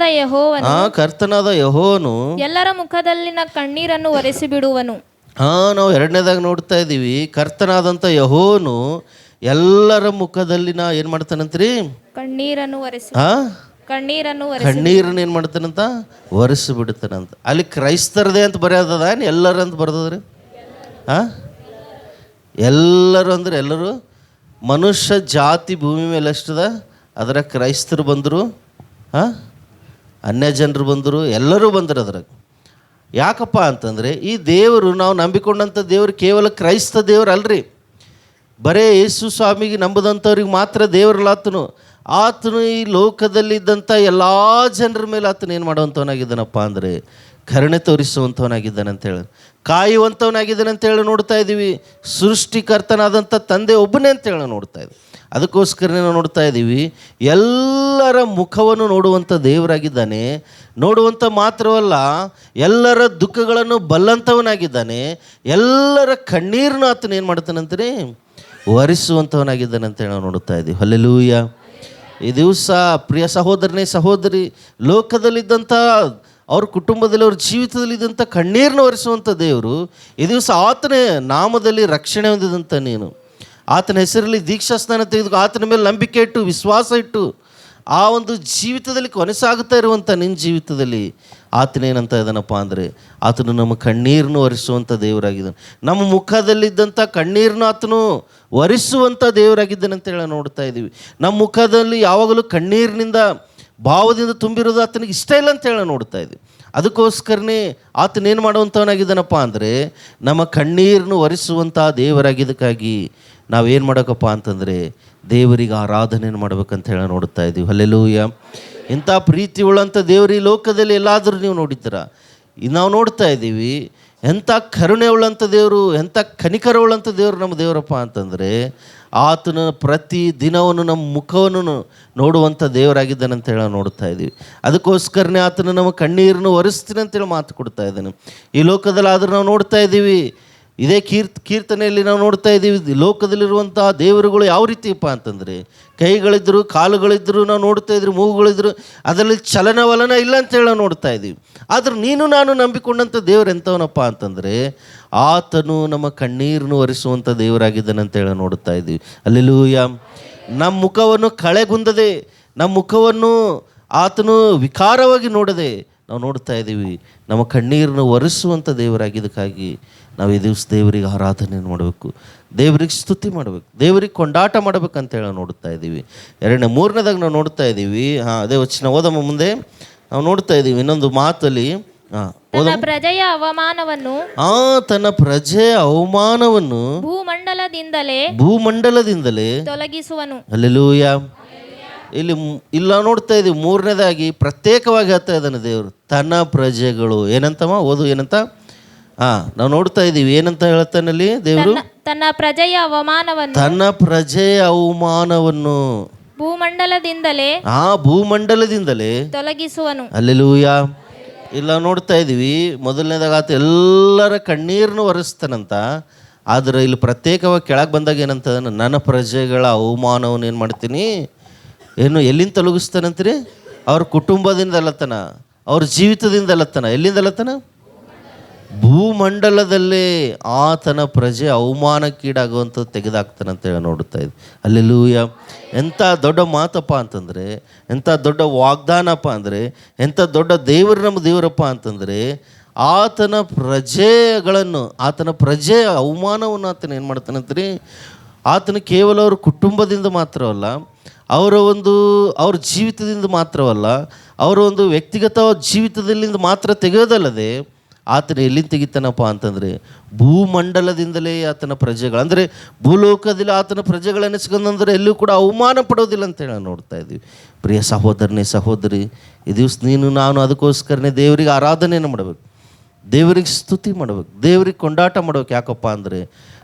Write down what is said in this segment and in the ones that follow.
ಕರ್ತನಾದ ಯಹೋವನು ಆ ಕರ್ತನಾದ ಯಹೋನು ಎಲ್ಲರ ಮುಖದಲ್ಲಿನ ಕಣ್ಣೀರನ್ನು ಒರೆಸಿ ಬಿಡುವನು ಹಾ ನಾವು ಎರಡನೇದಾಗ ನೋಡ್ತಾ ಇದ್ದೀವಿ. ಕರ್ತನಾದಂಥ ಯಹೋನು ಎಲ್ಲರ ಮುಖದಲ್ಲಿನ ಏನು ಮಾಡ್ತಾನಂತ್ರಿ? ಕಣ್ಣೀರನ್ನು ಒರೆಸಿ ಹಾ? ಕಣ್ಣೀರನ್ನು ಒರೆಸಿ ಕಣ್ಣೀರನ್ನ ಏನು ಮಾಡ್ತಾನಂತ? ಒರೆಸಿ ಬಿಡ್ತಾನಂತ ಅಲ್ಲಿ ಕ್ರೈಸ್ತರದೇ ಅಂತ ಬರೆಯೋದದ ಏನು? ಎಲ್ಲರ ಅಂತ ಬರ್ದದ್ರಿ? ಹಾ? ಎಲ್ಲರೂ ಅಂದ್ರೆ ಎಲ್ಲರೂ? ಮನುಷ್ಯ ಜಾತಿ ಭೂಮಿ ಮೇಲೆ ಎಷ್ಟದ? ಅದರ ಕ್ರೈಸ್ತರು ಬಂದರು. ಹಾಂ? ಅನ್ಯ ಜನರು ಬಂದರು, ಎಲ್ಲರೂ ಬಂದರು ಅದ್ರಾಗ. ಯಾಕಪ್ಪ ಅಂತಂದರೆ, ಈ ದೇವರು ನಾವು ನಂಬಿಕೊಂಡಂಥ ದೇವರು ಕೇವಲ ಕ್ರೈಸ್ತ ದೇವರು ಅಲ್ರಿ. ಬರೇ ಯೇಸು ಸ್ವಾಮಿಗೆ ನಂಬದಂಥವ್ರಿಗೆ ಮಾತ್ರ ದೇವರಲ್ಲಾತನು. ಆತನು ಆತನು ಈ ಲೋಕದಲ್ಲಿದ್ದಂಥ ಎಲ್ಲ ಜನರ ಮೇಲೆ ಆತನು ಏನು ಮಾಡುವಂಥವನಾಗಿದ್ದಾನಪ್ಪ ಅಂದರೆ, ಕರುಣೆ ತೋರಿಸುವಂಥವನಾಗಿದ್ದಾನೆ ಅಂತ ಹೇಳಿ. ಕಾಯುವಂಥವನಾಗಿದ್ದಾನೆ ಅಂತ ಹೇಳಿ ನೋಡ್ತಾ ಇದ್ದೀವಿ ಸೃಷ್ಟಿಕರ್ತನಾದಂಥ ತಂದೆ ಒಬ್ಬನೇ ಅಂತ ಹೇಳಿ ನೋಡ್ತಾ ಇದ್ದೀವಿ ಅದಕ್ಕೋಸ್ಕರ ನಾವು ನೋಡ್ತಾ ಇದ್ದೀವಿ, ಎಲ್ಲರ ಮುಖವನ್ನು ನೋಡುವಂಥ ದೇವರಾಗಿದ್ದಾನೆ. ನೋಡುವಂಥ ಮಾತ್ರವಲ್ಲ, ಎಲ್ಲರ ದುಃಖಗಳನ್ನು ಬಲ್ಲಂಥವನಾಗಿದ್ದಾನೆ. ಎಲ್ಲರ ಕಣ್ಣೀರನ್ನು ಆತನ ಏನು ಮಾಡ್ತಾನಂತೇ ಒರೆಸುವಂಥವನಾಗಿದ್ದಾನೆ ಅಂತ ಹೇಳಿ ನಾವು ನೋಡುತ್ತಾ ಇದ್ದೀವಿ. ಹಲ್ಲೆಲೂಯ ಈ ದಿವಸ ಪ್ರಿಯ ಸಹೋದರನೇ, ಸಹೋದರಿ, ಲೋಕದಲ್ಲಿದ್ದಂಥ, ಅವ್ರ ಕುಟುಂಬದಲ್ಲಿ, ಅವ್ರ ಜೀವಿತದಲ್ಲಿದ್ದಂಥ ಕಣ್ಣೀರನ್ನು ಒರೆಸುವಂಥ ದೇವರು, ಈ ದಿವಸ ಆತನೇ ನಾಮದಲ್ಲಿ ರಕ್ಷಣೆ ಹೊಂದಿದಂಥ ನೀನು. ಆತನ ಹೆಸರಲ್ಲಿ ದೀಕ್ಷಾ ಸ್ನಾನ ತೆಗೆದು ಆತನ ಮೇಲೆ ನಂಬಿಕೆ ಇಟ್ಟು, ವಿಶ್ವಾಸ ಇಟ್ಟು, ಆ ಒಂದು ಜೀವಿತದಲ್ಲಿ ಕೊನೆಸಾಗುತ್ತಾ ಇರುವಂಥ ನಿನ್ನ ಜೀವಿತದಲ್ಲಿ ಆತನೇನಂತ ಇದ್ದಾನಪ್ಪ ಅಂದರೆ, ಆತನು ನಮ್ಮ ಕಣ್ಣೀರನ್ನು ಒರೆಸುವಂಥ ದೇವರಾಗಿದ್ದಾನೆ. ನಮ್ಮ ಮುಖದಲ್ಲಿದ್ದಂಥ ಕಣ್ಣೀರನ್ನು ಆತನು ಒರೆಸುವಂಥ ದೇವರಾಗಿದ್ದಾನೆ ಹೇಳಿ ನೋಡ್ತಾ ಇದ್ದೀವಿ. ನಮ್ಮ ಮುಖದಲ್ಲಿ ಯಾವಾಗಲೂ ಕಣ್ಣೀರಿನಿಂದ, ಭಾವದಿಂದ ತುಂಬಿರೋದು ಆತನಿಗೆ ಇಷ್ಟ ಇಲ್ಲ ಅಂತ ಹೇಳಿ ನೋಡ್ತಾ ಇದ್ದೀವಿ. ಅದಕ್ಕೋಸ್ಕರನೇ ಆತನೇನು ಮಾಡುವಂಥವನಾಗಿದ್ದಾನಪ್ಪ ಅಂದರೆ, ನಮ್ಮ ಕಣ್ಣೀರನ್ನು ಒರೆಸುವಂಥ ದೇವರಾಗಿದ್ದಕ್ಕಾಗಿ ನಾವೇನು ಮಾಡೋಕಪ್ಪ ಅಂತಂದರೆ, ದೇವರಿಗೆ ಆರಾಧನೆಯನ್ನು ಮಾಡ್ಬೇಕಂತ ಹೇಳಿ ನೋಡ್ತಾ ಇದ್ದೀವಿ. ಅಲ್ಲೆಲ್ಲೂಯ ಇಂಥ ಪ್ರೀತಿ ಉಳ್ಳಂಥ ದೇವರು ಈ ಲೋಕದಲ್ಲಿ ಎಲ್ಲಾದರೂ ನೀವು ನೋಡಿದ್ದೀರ? ನಾವು ನೋಡ್ತಾ ಇದ್ದೀವಿ ಎಂಥ ಕರುಣೆ ಉಳ್ಳಂಥ ದೇವರು, ಎಂಥ ಕನಿಕರ ದೇವರು ನಮ್ಮ ದೇವರಪ್ಪ ಅಂತಂದರೆ ಆತನ ಪ್ರತಿ ದಿನವನ್ನು ನಮ್ಮ ಮುಖವನ್ನು ನೋಡುವಂಥ ದೇವರಾಗಿದ್ದಾನಂತೇಳಿ ನಾವು ನೋಡ್ತಾ ಇದ್ದೀವಿ. ಅದಕ್ಕೋಸ್ಕರನೇ ಆತನ ನಮ್ಮ ಕಣ್ಣೀರನ್ನು ಒರೆಸ್ತೀನಿ ಅಂತೇಳಿ ಮಾತು ಕೊಡ್ತಾ ಇದ್ದಾನೆ. ಈ ಲೋಕದಲ್ಲಿ ಆದರೂ ನಾವು ನೋಡ್ತಾ ಇದ್ದೀವಿ. ಇದೇ ಕೀರ್ತ್, ಕೀರ್ತನೆಯಲ್ಲಿ ನಾವು ನೋಡ್ತಾ ಇದ್ದೀವಿ, ಲೋಕದಲ್ಲಿರುವಂತಹ ದೇವರುಗಳು ಯಾವ ರೀತಿಯಪ್ಪ ಅಂತಂದರೆ ಕೈಗಳಿದ್ದರು ಕಾಲುಗಳಿದ್ದರು ನಾವು ನೋಡ್ತಾ ಇದ್ರು, ಮೂಗುಗಳಿದ್ರು, ಅದರಲ್ಲಿ ಚಲನವಲನ ಇಲ್ಲ ಅಂತೇಳಿ ನಾವು ನೋಡ್ತಾ ಇದ್ದೀವಿ. ಆದ್ರೆ ನೀನು ನಾನು ನಂಬಿಕೊಂಡಂಥ ದೇವರು ಎಂಥವನಪ್ಪ ಅಂತಂದರೆ, ಆತನು ನಮ್ಮ ಕಣ್ಣೀರನ್ನು ಒರೆಸುವಂಥ ದೇವರಾಗಿದ್ದಾನೆ ಅಂತೇಳಿ ನೋಡ್ತಾ ಇದ್ದೀವಿ. ಅಲ್ಲೆಲ್ಲೂಯ ನಮ್ಮ ಮುಖವನ್ನು ಕಳೆಗುಂದದೆ, ನಮ್ಮ ಮುಖವನ್ನು ಆತನು ವಿಕಾರವಾಗಿ ನೋಡದೆ ನಾವು ನೋಡ್ತಾ ಇದ್ದೀವಿ ನಮ್ಮ ಕಣ್ಣೀರನ್ನು ಒರೆಸುವಂಥ ದೇವರಾಗಿದ್ದಕ್ಕಾಗಿ ನಾವು ಈ ದಿವಸ ದೇವರಿಗೆ ಆರಾಧನೆ ಮಾಡಬೇಕು ದೇವರಿಗೆ ಸ್ತುತಿ ಮಾಡಬೇಕು ದೇವರಿಗೆ ಕೊಂಡಾಟ ಮಾಡಬೇಕಂತ ಹೇಳಿ ನೋಡ್ತಾ ಇದ್ದೀವಿ. ಎರಡನೇ ಮೂರನೇದಾಗ ನಾವು ನೋಡ್ತಾ ಇದ್ದೀವಿ ಹಾಂ ಅದೇ ವಚನ ಓದಮ್ಮ ಮುಂದೆ ನಾವು ನೋಡ್ತಾ ಇದ್ದೀವಿ ಇನ್ನೊಂದು ಮಾತಲ್ಲಿ ತನ್ನ ಪ್ರಜೆಯ ಅವಮಾನವನ್ನು ಆ ತನ್ನ ಪ್ರಜೆ ಅವಮಾನವನ್ನು ಭೂಮಂಡಲದಿಂದಲೇ ಭೂಮಂಡಲದಿಂದಲೇ ತೊಲಗಿಸುವನು. ಅಲ್ಲೆಲೂಯ ಇಲ್ಲಿ ಇಲ್ಲ ನೋಡ್ತಾ ಇದೀವಿ. ಮೂರನೇದಾಗಿ ಪ್ರತ್ಯೇಕವಾಗಿ ಹೇಳ್ತಾ ಇದ್ದಾನೆ ದೇವರು. ತನ್ನ ಪ್ರಜೆಗಳು. ಏನಂತಮ್ಮ? ಓದು ಏನಂತ? ಹಾಂ ನಾವು ನೋಡ್ತಾ ಇದ್ದೀವಿ ಏನಂತ ಹೇಳ್ತಾನಲ್ಲಿ ದೇವರು? ತನ್ನ- ತನ್ನ ಪ್ರಜೆಯ ಅವಮಾನವನ್ನು. ತನ್ನ ಪ್ರಜೆಯ ಅವಮಾನವನ್ನು. ಭೂಮಂಡಲದಿಂದಲೇ ಆ ಭೂಮಂಡಲದಿಂದಲೇ ತೊಲಗಿಸುವನು. ಅಲ್ಲೆಲೂಯ. ಇಲ್ಲ ನೋಡ್ತಾ ಇದ್ದೀವಿ ಮೊದಲನೇದಾಗ ಆತ ಎಲ್ಲರ ಕಣ್ಣೀರನ್ನು ಒರೆಸ್ತಾನಂತ. ಆದರೆ ಇಲ್ಲಿ ಪ್ರತ್ಯೇಕವಾಗಿ ಕೆಳಗೆ ಬಂದಾಗ ಏನಂತ ನನ್ನ ಪ್ರಜೆಗಳ ಅವಮಾನವನ್ನು ಏನು ಮಾಡ್ತೀನಿ? ಏನು ಎಲ್ಲಿಂದ ತೊಲಗಿಸ್ತಾನಂತ್ರಿ ಅವ್ರ ಕುಟುಂಬದಿಂದ ಅಲ್ಲತನ, ಅವ್ರ ಜೀವಿತದಿಂದ ಅಲ್ಲತನ. ಎಲ್ಲಿಂದ ಅಲ್ಲತನ? ಭೂಮಂಡಲದಲ್ಲೇ ಆತನ ಪ್ರಜೆ ಅವಮಾನಕ್ಕೀಡಾಗುವಂಥದ್ದು ತೆಗೆದಾಕ್ತಾನಂತೇಳಿ ನೋಡುತ್ತಾ ಇದ್ವಿ ಅಲ್ಲೆಲ್ಲೂಯ ಎಂಥ ದೊಡ್ಡ ಮಾತಪ್ಪ ಅಂತಂದರೆ, ಎಂಥ ದೊಡ್ಡ ವಾಗ್ದಾನಪ್ಪ ಅಂದರೆ, ಎಂಥ ದೊಡ್ಡ ದೇವರು ನಮ್ಮ ದೇವರಪ್ಪ ಅಂತಂದರೆ, ಆತನ ಪ್ರಜೆಗಳನ್ನು, ಆತನ ಪ್ರಜೆ ಅವಮಾನವನ್ನು ಆತನ ಏನು ಮಾಡ್ತಾನಂತ್ರಿ ಆತನ ಕೇವಲ ಅವ್ರ ಕುಟುಂಬದಿಂದ ಮಾತ್ರವಲ್ಲ ಅವರ ಒಂದು, ಅವ್ರ ಜೀವಿತದಿಂದ ಮಾತ್ರವಲ್ಲ, ಅವರ ಒಂದು ವ್ಯಕ್ತಿಗತ ಜೀವಿತದಲ್ಲಿಂದ ಮಾತ್ರ ತೆಗೆಯೋದಲ್ಲದೆ, ಆತನ ಎಲ್ಲಿಂದ ತೆಗಿತಾನಪ್ಪ ಅಂತಂದರೆ, ಭೂಮಂಡಲದಿಂದಲೇ ಆತನ ಪ್ರಜೆಗಳು, ಅಂದರೆ ಭೂಲೋಕದಲ್ಲಿ ಆತನ ಪ್ರಜೆಗಳನ್ನಿಸ್ಕೊಂಡಂದ್ರೆ ಎಲ್ಲೂ ಕೂಡ ಅವಮಾನ ಪಡೋದಿಲ್ಲ ಅಂತೇಳಿ ನಾವು ನೋಡ್ತಾ ಇದ್ದೀವಿ. ಪ್ರಿಯ ಸಹೋದರನೇ, ಸಹೋದರಿ, ಈ ದಿವಸ ನೀನು, ನಾನು ಅದಕ್ಕೋಸ್ಕರನೇ ದೇವರಿಗೆ ಆರಾಧನೆಯನ್ನು ಮಾಡಬೇಕು. ದೇವರಿಗೆ ಸ್ತುತಿ ಮಾಡಬೇಕು. ದೇವರಿಗೆ ಕೊಂಡಾಟ ಮಾಡಬೇಕು ಯಾಕಪ್ಪ ಅಂದರೆ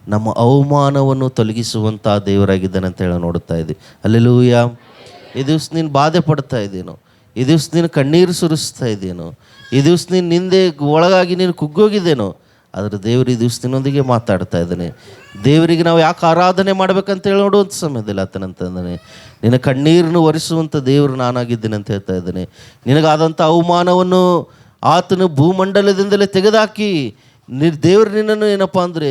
ನಮ್ಮ ಅವಮಾನವನ್ನು ತೊಲಗಿಸುವಂಥ ದೇವರಾಗಿದ್ದಾನೆ ಅಂತ ಹೇಳಿ ನೋಡ್ತಾ ಇದ್ದೀವಿ ಅಲ್ಲೆಲ್ಲೂಯ್ಯ ಈ ದಿವಸ ನೀನು ಬಾಧೆ ಪಡ್ತಾ ಇದ್ದೀನೋ? ಈ ದಿವಸ ನೀನು ಕಣ್ಣೀರು ಸುರಿಸ್ತಾ ಇದ್ದೀನೋ? ಈ ದಿವಸ ನೀನು ನಿಂದೆ ಒಳಗಾಗಿ ನೀನು ಕುಗ್ಗೋಗಿದ್ದೇನೋ? ಆದರೆ ದೇವರು ಈ ದಿವಸದಿನೊಂದಿಗೆ ಮಾತಾಡ್ತಾ ಇದ್ದಾನೆ. ದೇವರಿಗೆ ನಾವು ಯಾಕೆ ಆರಾಧನೆ ಮಾಡ್ಬೇಕಂತ ಹೇಳಿ ನೋಡುವಂಥ ಸಮಯದಲ್ಲಿ ಆತನಂತಂದಾನೆ ನಿನ್ನ ಕಣ್ಣೀರನ್ನು ಒರೆಸುವಂಥ ದೇವರು ನಾನಾಗಿದ್ದೇನೆ ಅಂತ ಹೇಳ್ತಾ ಇದ್ದಾನೆ. ನಿನಗಾದಂಥ ಅವಮಾನವನ್ನು ಆತನು ಭೂಮಂಡಲದಿಂದಲೇ ತೆಗೆದಾಕಿ, ನಿ ದೇವರು ನಿನ್ನನ್ನು ಏನಪ್ಪ ಅಂದರೆ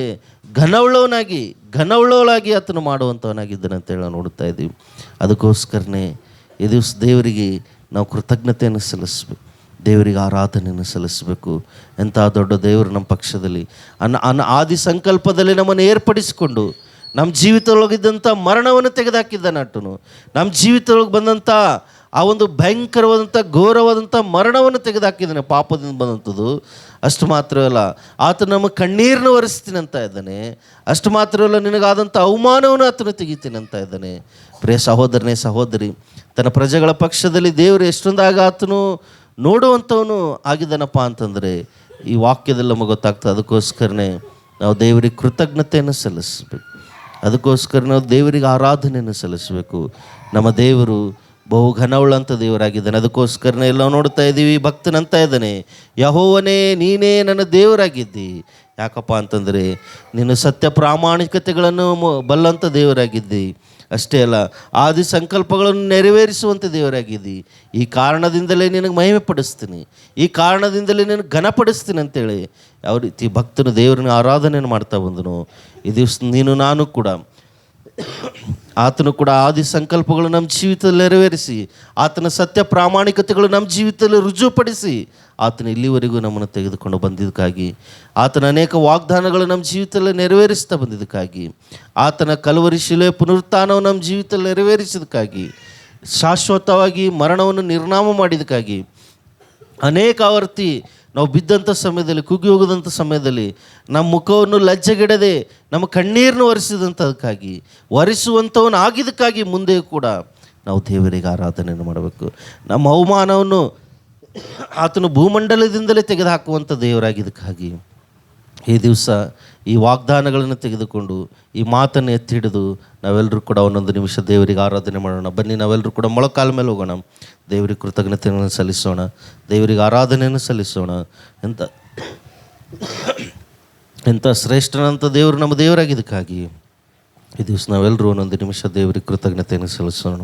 ಘನವುಳ್ಳವನಾಗಿ, ಘನವುಳ್ಳವಳಾಗಿ ಆತನು ಮಾಡುವಂಥವನಾಗಿದ್ದಾನೆ ಅಂತ ಹೇಳಿ ನಾವು ನೋಡ್ತಾ ಇದ್ದೀವಿ. ಅದಕ್ಕೋಸ್ಕರನೇ ಈ ದಿವಸ ದೇವರಿಗೆ ನಾವು ಕೃತಜ್ಞತೆಯನ್ನು ಸಲ್ಲಿಸ್ಬೇಕು. ದೇವರಿಗೆ ಆರಾಧನೆಯನ್ನು ಸಲ್ಲಿಸಬೇಕು. ಎಂಥ ದೊಡ್ಡ ದೇವರು ನಮ್ಮ ಪಕ್ಷದಲ್ಲಿ. ಅನ್ನ ಅನ್ನ ಆದಿ ಸಂಕಲ್ಪದಲ್ಲಿ ನಮ್ಮನ್ನು ಏರ್ಪಡಿಸಿಕೊಂಡು ನಮ್ಮ ಜೀವಿತದೊಳಗಿದ್ದಂಥ ಮರಣವನ್ನು ತೆಗೆದುಹಾಕಿದ್ದಾನೆ ಅಟ್ಟನು ನಮ್ಮ ಜೀವಿತದೊಳಗೆ ಬಂದಂಥ ಆ ಒಂದು ಭಯಂಕರವಾದಂಥ ಘೋರವಾದಂಥ ಮರಣವನ್ನು ತೆಗೆದುಹಾಕಿದ್ದಾನೆ ಪಾಪದಿಂದ ಬಂದಂಥದ್ದು. ಅಷ್ಟು ಮಾತ್ರವಲ್ಲ ಆತ ನಮ್ಮ ಕಣ್ಣೀರನ್ನು ಒರೆಸ್ತೀನಿ ಇದ್ದಾನೆ. ಅಷ್ಟು ಮಾತ್ರವಲ್ಲ ನಿನಗಾದಂಥ ಅವಮಾನವನ್ನು ಆತನ ತೆಗಿತೀನಿ ಇದ್ದಾನೆ. ಪ್ರಿಯ ಸಹೋದರನೇ, ಸಹೋದರಿ, ತನ್ನ ಪ್ರಜೆಗಳ ಪಕ್ಷದಲ್ಲಿ ದೇವರು ಎಷ್ಟೊಂದಾಗ ಆತನು ನೋಡುವಂಥವನು ಆಗಿದ್ದಾನಪ್ಪ ಅಂತಂದರೆ, ಈ ವಾಕ್ಯದಲ್ಲಿ ನಮಗೆ ಗೊತ್ತಾಗ್ತದೆ. ಅದಕ್ಕೋಸ್ಕರನೇ ನಾವು ದೇವರಿಗೆ ಕೃತಜ್ಞತೆಯನ್ನು ಸಲ್ಲಿಸಬೇಕು. ಅದಕ್ಕೋಸ್ಕರ ನಾವು ದೇವರಿಗೆ ಆರಾಧನೆಯನ್ನು ಸಲ್ಲಿಸಬೇಕು. ನಮ್ಮ ದೇವರು ಬಹು ಘನವುಳ್ಳಂಥ ದೇವರಾಗಿದ್ದಾನೆ. ಅದಕ್ಕೋಸ್ಕರನೇ ಎಲ್ಲ ನೋಡ್ತಾ ಇದ್ದೀವಿ. ಭಕ್ತನಂತ ಇದ್ದಾನೆ. ಯಹೋವನೇ, ನೀನೇ ನನ್ನ ದೇವರಾಗಿದ್ದಿ. ಯಾಕಪ್ಪ ಅಂತಂದರೆ ನೀನು ಸತ್ಯ ಪ್ರಾಮಾಣಿಕತೆಗಳನ್ನು ಬಲ್ಲಂಥ ದೇವರಾಗಿದ್ದಿ. ಅಷ್ಟೇ ಅಲ್ಲ, ಆದಿ ಸಂಕಲ್ಪಗಳನ್ನು ನೆರವೇರಿಸುವಂಥ ದೇವರಾಗಿದ್ದಿ. ಈ ಕಾರಣದಿಂದಲೇ ನಿನಗೆ ಮಹಿಮೆ ಪಡಿಸ್ತೀನಿ ಈ ಕಾರಣದಿಂದಲೇ ನಿನಗೆ ಘನಪಡಿಸ್ತೀನಿ ಅಂತೇಳಿ ಯಾವ ರೀತಿ ಭಕ್ತನು ದೇವರನ್ನ ಆರಾಧನೆಯನ್ನು ಮಾಡ್ತಾ ಬಂದನು. ಈ ದಿವಸ ನೀನು, ನಾನು ಕೂಡ. ಆತನು ಕೂಡ ಆದಿ ಸಂಕಲ್ಪಗಳು ನಮ್ಮ ಜೀವಿತದಲ್ಲಿ ನೆರವೇರಿಸಿ, ಆತನ ಸತ್ಯ ಪ್ರಾಮಾಣಿಕತೆಗಳು ನಮ್ಮ ಜೀವಿತದಲ್ಲಿ ರುಜುಪಡಿಸಿ ಆತನ ಇಲ್ಲಿವರೆಗೂ ನಮ್ಮನ್ನು ತೆಗೆದುಕೊಂಡು ಬಂದಿದ್ದಕ್ಕಾಗಿ, ಆತನ ಅನೇಕ ವಾಗ್ದಾನಗಳು ನಮ್ಮ ಜೀವಿತದಲ್ಲಿ ನೆರವೇರಿಸ್ತಾ ಬಂದಿದ್ದಕ್ಕಾಗಿ, ಆತನ ಕಲವರಿ ಶಿಲೆ ಪುನರುತ್ಥಾನವು ನಮ್ಮ ಜೀವಿತದಲ್ಲಿ ನೆರವೇರಿಸಿದಕ್ಕಾಗಿ ಶಾಶ್ವತವಾಗಿ ಮರಣವನ್ನು ನಿರ್ನಾಮ ಮಾಡಿದಕ್ಕಾಗಿ ಅನೇಕ ಆವರ್ತಿ ನಾವು ಬಿದ್ದಂಥ ಸಮಯದಲ್ಲಿ, ಕುಗ್ಗಿ ಹೋಗದಂಥ ಸಮಯದಲ್ಲಿ ನಮ್ಮ ಮುಖವನ್ನು ಲಜ್ಜೆಗೆಡದೆ, ನಮ್ಮ ಕಣ್ಣೀರನ್ನು ಒರೆಸಿದಂಥದಕ್ಕಾಗಿ, ಒರೆಸುವಂಥವನು ಆಗಿದ್ದಕ್ಕಾಗಿ ಮುಂದೆ ಕೂಡ ನಾವು ದೇವರಿಗೆ ಆರಾಧನೆಯನ್ನು ಮಾಡಬೇಕು. ನಮ್ಮ ಅವಮಾನವನ್ನು ಆತನು ಭೂಮಂಡಲದಿಂದಲೇ ತೆಗೆದುಹಾಕುವಂಥ ದೇವರಾಗಿದ್ದಕ್ಕಾಗಿ ಈ ದಿವಸ ಈ ವಾಗ್ದಾನಗಳನ್ನು ತೆಗೆದುಕೊಂಡು ಈ ಮಾತನ್ನು ಎತ್ತಿ ಹಿಡಿದು ನಾವೆಲ್ಲರೂ ಕೂಡ ಒಂದೊಂದು ನಿಮಿಷ ದೇವರಿಗೆ ಆರಾಧನೆ ಮಾಡೋಣ. ಬನ್ನಿ, ನಾವೆಲ್ಲರೂ ಕೂಡ ಮೊಳಕಾಲ ಮೇಲೆ ಹೋಗೋಣ. ದೇವರಿಗೆ ಕೃತಜ್ಞತೆಯನ್ನು ಸಲ್ಲಿಸೋಣ. ದೇವರಿಗೆ ಆರಾಧನೆಯನ್ನು ಸಲ್ಲಿಸೋಣ. ಎಂಥ ಎಂಥ ಶ್ರೇಷ್ಠನಂತ ದೇವರು ನಮ್ಮ ದೇವರಾಗಿದ್ದಕ್ಕಾಗಿ ಈ ದಿವಸ ನಾವೆಲ್ಲರೂ ಒಂದೊಂದು ನಿಮಿಷ ದೇವರಿಗೆ ಕೃತಜ್ಞತೆಯನ್ನು ಸಲ್ಲಿಸೋಣ.